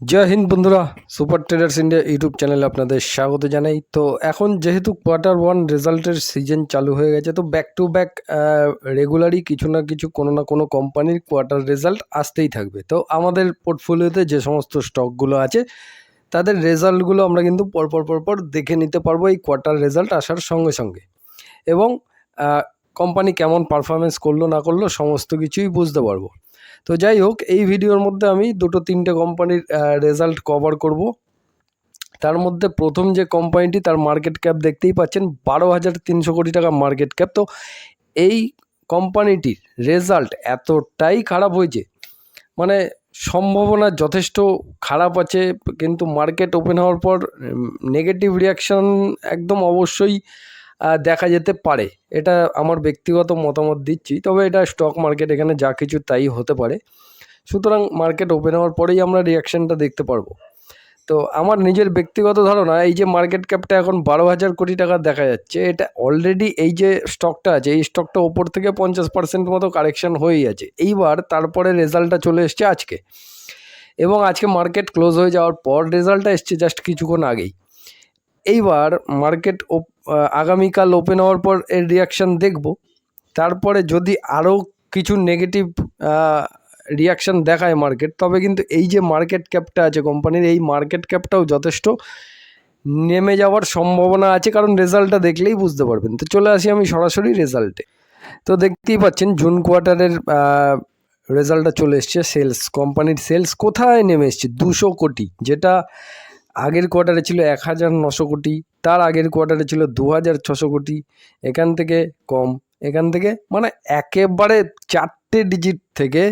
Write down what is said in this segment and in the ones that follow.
জয় হিন্দ বন্ধুরা, super traders India YouTube চ্যানেলে আপনাদের স্বাগত জানাই। তো এখন যেহেতু কোয়ার্টার ওয়ান রেজাল্টের সিজন চালু হয়ে গেছে, তো ব্যাক টু ব্যাক রেগুলারই কিছু না কিছু কোনো না কোনো কোম্পানির কোয়ার্টার রেজাল্ট আসতেই থাকবে। তো আমাদের পোর্টফোলিওতে যে সমস্ত স্টকগুলো আছে, তাদের রেজাল্টগুলো আমরা কিন্তু পরপর পরপর দেখে নিতে পারব এই কোয়ার্টার রেজাল্ট আসার সঙ্গে সঙ্গে। এবং কোম্পানি কেমন পারফরমেন্স করল না করল সমস্ত কিছুই বুঝতে পারব। তো যাই হোক, এই ভিডিওর মধ্যে আমি দুটো তিনটে কোম্পানির রেজাল্ট কভার করব। তার মধ্যে প্রথম যে কোম্পানিটি তার মার্কেট ক্যাপ দেখতেই পাচ্ছেন, বারো হাজার তিনশো কোটি টাকা মার্কেট ক্যাপ তো এই কোম্পানিটির রেজাল্ট এতটাই খারাপ হয়েছে মানে সম্ভাবনা যথেষ্ট খারাপ আছে, কিন্তু মার্কেট ওপেন হওয়ার পর নেগেটিভ রিয়াকশান একদম অবশ্যই দেখা যেতে পারে। এটা আমার ব্যক্তিগত মতামত দিচ্ছি। তবে এটা স্টক মার্কেট এখানে যা কিছু তাই হতে পারে। সুতরাং মার্কেট ওপেন হওয়ার পরেই আমরা রিয়াকশানটা দেখতে পারব। তো আমার নিজের ব্যক্তিগত ধারণা, এই যে মার্কেট ক্যাপটা এখন বারো হাজার কোটি টাকা দেখা যাচ্ছে, এটা অলরেডি এই যে স্টকটা আছে, এই স্টকটা ওপর থেকে পঞ্চাশ পার্সেন্ট মতো কারেকশান হয়েই আছে। এইবার তারপরে রেজাল্টটা চলে এসছে আজকে। এবং আজকে মার্কেট ক্লোজ হয়ে যাওয়ার পর রেজাল্টটা এসছে জাস্ট কিছুক্ষণ আগেই। এইবার মার্কেট আগামীকাল ওপেন হওয়ার পর এর রিয়াকশান দেখব। তারপরে যদি আরও কিছু নেগেটিভ রিয়াকশান দেখায় মার্কেট তবে কিন্তু এই যে মার্কেট ক্যাপটা আছে কোম্পানির এই মার্কেট ক্যাপটাও যথেষ্ট। নেমে যাওয়ার সম্ভাবনা আছে, কারণ রেজাল্টটা দেখলেই বুঝতে পারবেন। তো চলে আসি আমি সরাসরি রেজাল্টে তো দেখতেই পাচ্ছেন জুন কোয়ার্টারের রেজাল্টটা চলে এসছে সেলস কোম্পানির সেলস কোথায় নেমে এসছে? দুশো কোটি, যেটা আগের কোয়ার্টারে ছিল এক হাজার নশো কোটি, তার আগের কোয়ার্টারে ছিল দু হাজার ছশো কোটি। এখান থেকে কম, এখান থেকে মানে একেবারে চারটে ডিজিট থেকে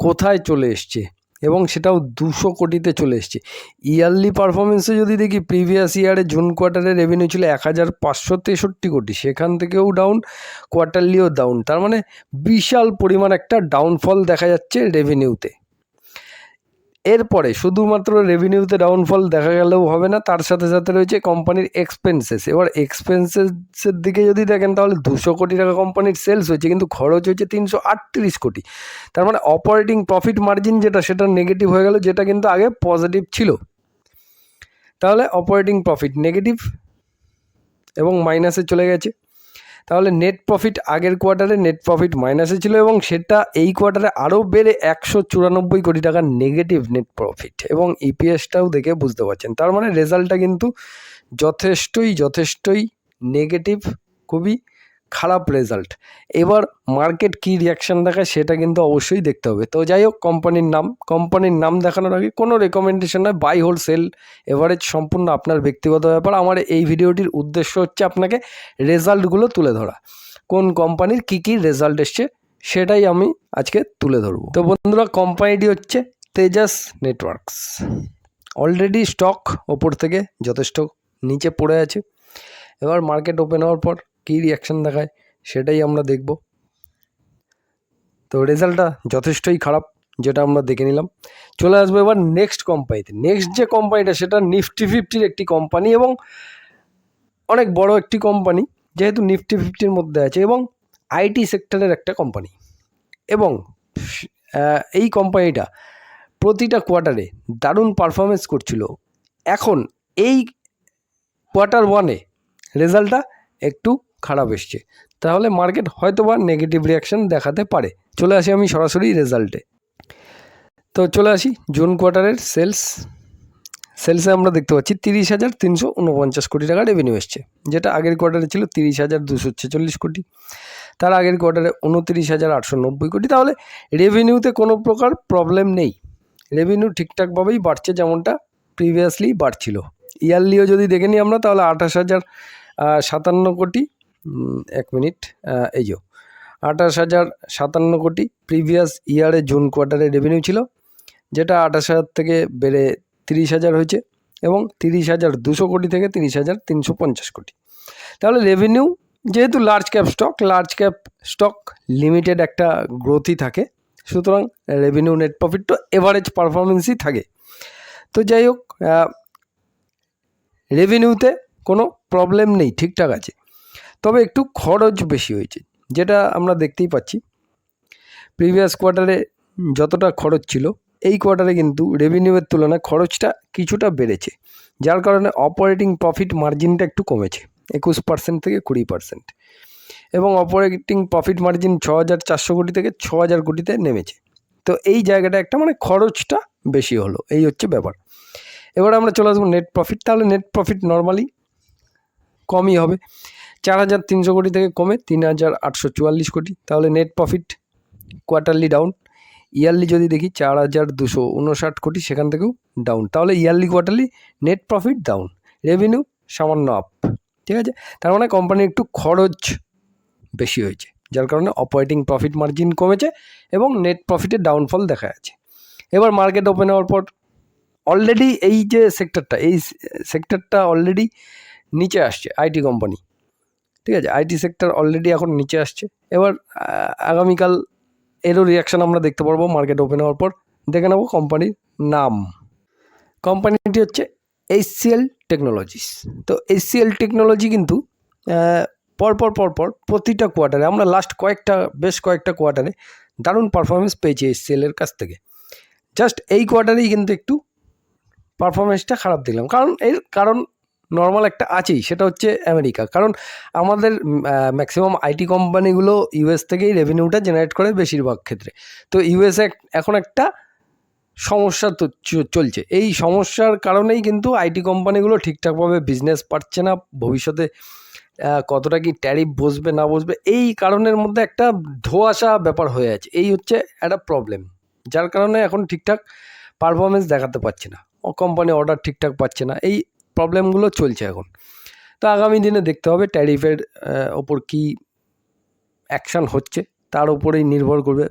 কোথায় চলে এসছে? এবং সেটাও দুশো কোটিতে চলে এসছে। ইয়ারলি পারফরমেন্সে যদি দেখি, প্রিভিয়াস ইয়ারে জুন কোয়ার্টারে রেভিনিউ ছিল এক হাজার পাঁচশো তেষট্টি কোটি। সেখান থেকেও ডাউন কোয়ার্টারলিও ডাউন তার মানে বিশাল পরিমাণ একটা ডাউনফল দেখা যাচ্ছে রেভিনিউতে এরপরে শুধুমাত্র রেভিনিউতে ডাউনফল দেখা গেলেও হবে না, তার সাথে সাথে রয়েছে কোম্পানির এক্সপেন্সেস এবার এক্সপেন্সেসের দিকে যদি দেখেন, তাহলে দুশো কোটি টাকা কোম্পানির সেলস হয়েছে, কিন্তু খরচ হয়েছে তিনশো আটত্রিশ কোটি। তার মানে অপারেটিং প্রফিট মার্জিন যেটা, সেটা নেগেটিভ হয়ে গেল, যেটা কিন্তু আগে পজিটিভ ছিল। তাহলে অপারেটিং প্রফিট নেগেটিভ এবং মাইনাসে চলে গেছে। তাহলে নেট প্রফিট আগের কোয়ার্টারে নেট প্রফিট মাইনাসে ছিল এবং সেটা এই কোয়ার্টারে আরও বেড়ে একশো চুরানব্বই কোটি টাকার নেগেটিভ নেট প্রফিট এবং ইপিএসটাও দেখে বুঝতে পারছেন। তার মানে রেজাল্টটা কিন্তু যথেষ্টই যথেষ্টই নেগেটিভ খুবই খারাপ রেজাল্ট এবার মার্কেট কী রিয়াকশান দেখায় সেটা কিন্তু অবশ্যই দেখতে হবে। তো যাই হোক কোম্পানির নাম কোম্পানির নাম দেখানোর আগে কোনো রেকমেন্ডেশন নয় বাই হোল সেল এভারেজ সম্পূর্ণ আপনার ব্যক্তিগত ব্যাপার। আমার এই ভিডিওটির উদ্দেশ্য হচ্ছে আপনাকে রেজাল্টগুলো তুলে ধরা। কোন কোম্পানির কী কী রেজাল্ট এসছে সেটাই আমি আজকে তুলে ধরবো। তো বন্ধুরা কোম্পানিটি হচ্ছে তেজাস নেটওয়ার্কস। অলরেডি স্টক ওপর থেকে যথেষ্ট নিচে পড়ে আছে। এবার মার্কেট ওপেন হওয়ার পর কী রিয়াকশান দেখায়, সেটাই আমরা দেখব। তো রেজাল্টটা যথেষ্টই খারাপ, যেটা আমরা দেখে নিলাম। চলে আসব এবার নেক্সট কোম্পানিতে নেক্সট যে কোম্পানিটা সেটা নিফটি ফিফটির একটি কোম্পানি এবং অনেক বড় একটি কোম্পানি যেহেতু নিফটি ফিফটির মধ্যে আছে এবং আইটি সেক্টরের একটা কোম্পানি এবং এই কোম্পানিটা প্রতিটা কোয়ার্টারে দারুণ পারফরমেন্স করছিল। এখন এই কোয়ার্টার ওয়ানে রেজাল্টটা একটু খারাপ এসছে। তাহলে মার্কেট হয়তো বা নেগেটিভ রিয়াকশান দেখাতে পারে। চলে আসি আমি সরাসরি রেজাল্টে তো চলে আসি জুন কোয়ার্টারের সেলস সেলসে আমরা দেখতে পাচ্ছি তিরিশ হাজার তিনশো উনপঞ্চাশ কোটি টাকা রেভিনিউ এসছে। যেটা আগের কোয়ার্টারে ছিল তিরিশ হাজার দুশো ছেচল্লিশ কোটি। তার আগের কোয়ার্টারে উনতিরিশ হাজার আটশো নব্বই কোটি। তাহলে রেভিনিউতে কোনো প্রকার প্রবলেম নেই। রেভিনিউ ঠিকঠাকভাবেই বাড়ছে যেমনটা প্রিভিয়াসলি বাড়ছিল। ইয়ারলিও যদি দেখে নিই আমরা, তাহলে আঠাশ হাজার সাতান্ন কোটি এক মিনিট এই যে। আঠাশ হাজার সাতান্ন কোটি প্রিভিয়াস ইয়ারে জুন কোয়ার্টারে রেভিনিউ ছিল, যেটা আঠাশ হাজার থেকে বেড়ে তিরিশ হাজার হয়েছে এবং তিরিশ হাজার দুশো কোটি থেকে তিরিশ হাজার তিনশো পঞ্চাশ কোটি। তাহলে রেভিনিউ যেহেতু large cap stock large cap stock limited একটা গ্রোথই থাকে, সুতরাং রেভিনিউ নেট প্রফিট তো এভারেজ পারফরমেন্সই থাকে। তো যাই হোক রেভিনিউতে কোনো প্রবলেম নেই, ঠিকঠাক আছে। তবে একটু খরচ বেশি হয়েছে, যেটা আমরা দেখতেই পাচ্ছি। প্রিভিয়াস কোয়ার্টারে যতটা খরচ ছিল, এই কোয়ার্টারে কিন্তু রেভিনিউয়ের তুলনায় খরচটা কিছুটা বেড়েছে। যার কারণে অপারেটিং প্রফিট মার্জিনটা একটু কমেছে, একুশ পার্সেন্ট থেকে কুড়ি পার্সেন্ট এবং অপারেটিং প্রফিট মার্জিন ছ হাজার চারশো কোটি থেকে ছ হাজার কোটিতে নেমেছে। তো এই জায়গাটা একটা মানে খরচটা বেশি হলো, এই হচ্ছে ব্যাপার। এবার আমরা চলে আসব নেট প্রফিট তাহলে নেট প্রফিট নর্মালি কমই হবে। চার হাজার তিনশো কোটি থেকে কমে তিন হাজার আটশো চুয়াল্লিশ কোটি। তাহলে net profit quarterly down yearly যদি দেখি চার হাজার দুশো উনষাট কোটি, সেখান থেকেও ডাউন তাহলে yearly quarterly net profit down revenue সামান্য আপ ঠিক আছে? তার মানে কোম্পানির একটু খরচ বেশি হয়েছে, যার কারণে অপারেটিং প্রফিট মার্জিন কমেছে এবং নেট প্রফিটের ডাউনফল দেখা যাচ্ছে। এবার মার্কেট ওপেন হওয়ার পর অলরেডি এই যে সেক্টরটা এই সেক্টরটা অলরেডি নিচে আসছে আইটি কোম্পানি ঠিক আছে? আইটি সেক্টর অলরেডি এখন নিচে আসছে। এবার আগামীকাল এরও রিয়াকশান আমরা দেখতে পারব মার্কেট ওপেন হওয়ার পর। দেখে নেব কোম্পানির নাম। কোম্পানিটি হচ্ছে এইচসিএল টেকনোলজিস তো এইচসিএল টেকনোলজি কিন্তু পরপর পরপর প্রতিটা কোয়ার্টারে আমরা লাস্ট কয়েকটা, বেশ কয়েকটা কোয়ার্টারে দারুণ পারফরমেন্স পেয়েছি এইচসিএলের কাছ থেকে। জাস্ট এই কোয়ার্টারেই কিন্তু একটু পারফরমেন্সটা খারাপ দিলাম কারণ এর, কারণ নর্মাল একটা আছেই, সেটা হচ্ছে আমেরিকা। কারণ আমাদের ম্যাক্সিমাম আইটি কোম্পানিগুলো ইউএস থেকেই রেভিনিউটা জেনারেট করে বেশিরভাগ ক্ষেত্রে। তো ইউএসএ এখন একটা সমস্যা তো চলছে। এই সমস্যার কারণেই কিন্তু আইটি কোম্পানিগুলো ঠিকঠাকভাবে বিজনেস পাচ্ছে না, ভবিষ্যতে কতটা কি ট্যারিফ বসবে, না বসবে, এই কারণের মধ্যে একটা ধোয়াশা ব্যাপার হয়ে আছে। এই হচ্ছে একটা প্রবলেম যার কারণে এখন ঠিকঠাক পারফরমেন্স দেখাতে পারছে না। কোম্পানি অর্ডার ঠিকঠাক পাচ্ছে না। এই প্রবলেমগুলো চলছে এখন। তো আগামী দিনে দেখতে হবে ট্যারিফের ওপর কী অ্যাকশান হচ্ছে, তার উপরেই নির্ভর করবে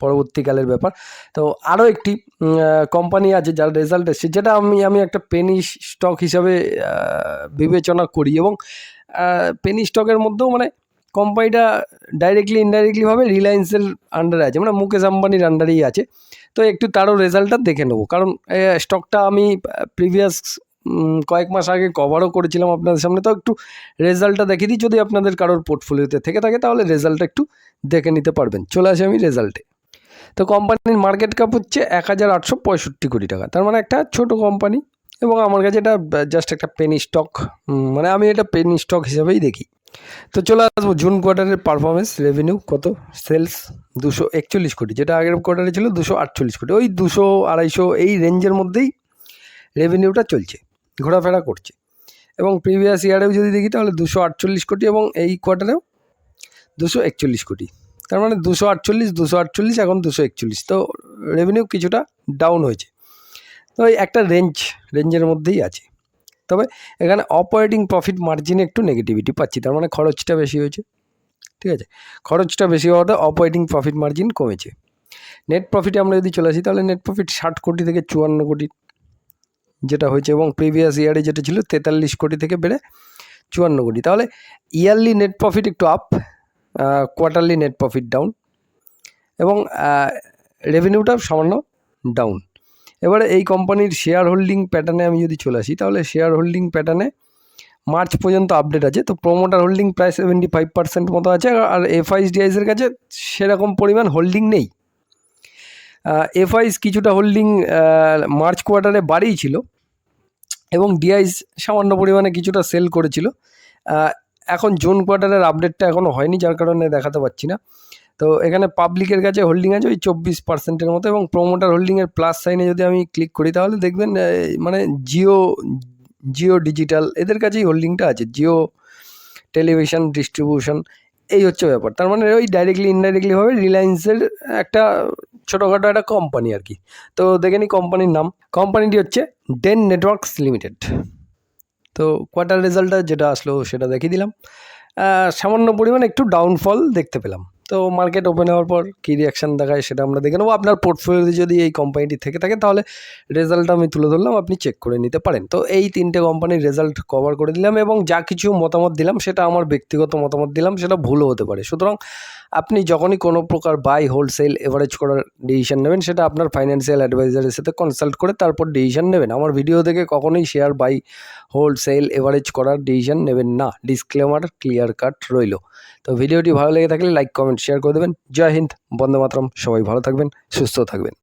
পরবর্তীকালের ব্যাপার। তো আরও একটি কোম্পানি আছে যার রেজাল্ট এসছে, যেটা আমি আমি একটা পেনি স্টক হিসাবে বিবেচনা করি এবং পেনি স্টকের মধ্যেও মানে কোম্পানিটা ডাইরেক্টলি ইনডাইরেক্টলিভাবে রিলায়েন্সের আন্ডারে আছে মানে মুকেশ আম্বানির আন্ডারেই আছে। তো একটু তারও রেজাল্টটা দেখে নেব, কারণ স্টকটা আমি প্রিভিয়াস কয়েক মাস আগে কভারও করেছিলাম আপনাদের সামনে। তো একটু রেজাল্টটা দেখিয়ে দিই, যদি আপনাদের কারোর পোর্টফোলিওতে থেকে থাকে, তাহলে রেজাল্টটা একটু দেখে নিতে পারবেন। চলে আসি আমি রেজাল্টে তো কোম্পানির মার্কেট ক্যাপ হচ্ছে এক হাজার আটশো পঁয়ষট্টি কোটি টাকা। তার মানে একটা ছোট কোম্পানি এবং আমার কাছে এটা জাস্ট একটা পেনি স্টক মানে আমি এটা পেনি স্টক হিসাবেই দেখি। তো চলে আসব জুন কোয়ার্টারের পারফরমেন্স রেভিনিউ কত? সেলস দুশো একচল্লিশ কোটি, যেটা আগের কোয়ার্টারে ছিল দুশো আটচল্লিশ কোটি। ওই দুশো আড়াইশো এই রেঞ্জের মধ্যেই রেভিনিউটা চলছে। ঘোরাফেরা করছে। এবং প্রিভিয়াস ইয়ারেও যদি দেখি তাহলে দুশো আটচল্লিশ কোটি এবং এই কোয়ার্টারেও দুশো একচল্লিশ কোটি। তার মানে দুশো আটচল্লিশ দুশো আটচল্লিশ, এখন দুশো একচল্লিশ। তো রেভিনিউ কিছুটা ডাউন হয়েছে। তো একটা রেঞ্জ রেঞ্জের মধ্যেই আছে। তবে এখানে অপারেটিং প্রফিট মার্জিনে একটু নেগেটিভিটি পাচ্ছি, তার মানে খরচটা বেশি হয়েছে। ঠিক আছে? খরচটা বেশি হওয়াতে অপারেটিং প্রফিট মার্জিন কমেছে। নেট প্রফিটে আমরা যদি চলে আসি, তাহলে নেট প্রফিট ষাট কোটি থেকে চুয়ান্ন কোটি। যেটা হয়েছে এবং প্রিভিয়াস ইয়ারে যেটা ছিল তেতাল্লিশ কোটি থেকে বেড়ে চুয়ান্ন কোটি। তাহলে ইয়ারলি নেট প্রফিট একটু up quarterly net profit down এবং রেভিনিউটা সামান্য ডাউন এবারে এই কোম্পানির শেয়ার হোল্ডিং প্যাটার্নে আমি যদি চলে আসি, তাহলে শেয়ার হোল্ডিং প্যাটার্নে মার্চ পর্যন্ত আপডেট আছে। তো প্রোমোটার হোল্ডিং প্রায় সেভেন্টি ফাইভ পার্সেন্ট মতো আছে আর এফআইএসডিআইসের কাছে সেরকম পরিমাণ হোল্ডিং নেই। এফআইস কিছুটা হোল্ডিং মার্চ কোয়ার্টারে বাড়িয়েছিল। এবং ডিআইস সামান্য পরিমাণে কিছুটা সেল করেছিল। এখন জুন কোয়ার্টারের আপডেটটা এখনও হয়নি, যার কারণে দেখাতে পাচ্ছি না। তো এখানে পাবলিকের কাছে হোল্ডিং আছে ওই চব্বিশ পার্সেন্টের মতো এবং প্রোমোটার হোল্ডিংয়ের প্লাস সাইনে যদি আমি ক্লিক করি, তাহলে দেখবেন মানে জিও জিও ডিজিটাল এদের কাছেই হোল্ডিংটা আছে। জিও টেলিভিশন ডিস্ট্রিবিউশন এই হচ্ছে ব্যাপার। তার মানে ওই ডাইরেক্টলি ইনডাইরেক্টলিভাবে রিলায়েন্সের একটা ছোটোখাটো একটা কোম্পানি আর কি। তো দেখে নিই কোম্পানির নাম। কোম্পানিটি হচ্ছে ডেন নেটওয়ার্কস লিমিটেড তো কোয়ার্টার রেজাল্টটা যেটা আসলো সেটা দেখিয়ে দিলাম। সামান্য পরিমাণে একটু ডাউনফল দেখতে পেলাম। তো মার্কেট ওপেন হওয়ার পর কী রিয়াকশান দেখায় সেটা আমরা দেখে নেব। আপনার পোর্টফোলিওতে যদি এই কোম্পানিটি থেকে থাকে তাহলে রেজাল্টটা আমি তুলে ধরলাম, আপনি চেক করে নিতে পারেন। তো এই তিনটে কোম্পানির রেজাল্ট কভার করে দিলাম এবং যা কিছু মতামত দিলাম সেটা আমার ব্যক্তিগত মতামত দিলাম, সেটা ভুলও হতে পারে। সুতরাং আপনি যখনই কোনো প্রকার বাই হোলসেল এভারেজ করার ডিসিশন নেবেন, সেটা আপনার ফাইন্যান্সিয়াল অ্যাডভাইজারের সাথে কনসাল্ট করে তারপর ডিসিশন নেবেন। আমার ভিডিও দেখে কখনোই শেয়ার বাই হোলসেল এভারেজ করার ডিসিশন নেবেন না। ডিসক্লেমার ক্লিয়ার কাট রইল। তো ভিডিওটি ভালো লেগে থাকলে লাইক কমেন্ট শেয়ার করে দেবেন। জয় হিন্দ, বন্দে মাতরম। সবাই ভালো থাকবেন, সুস্থ থাকবেন।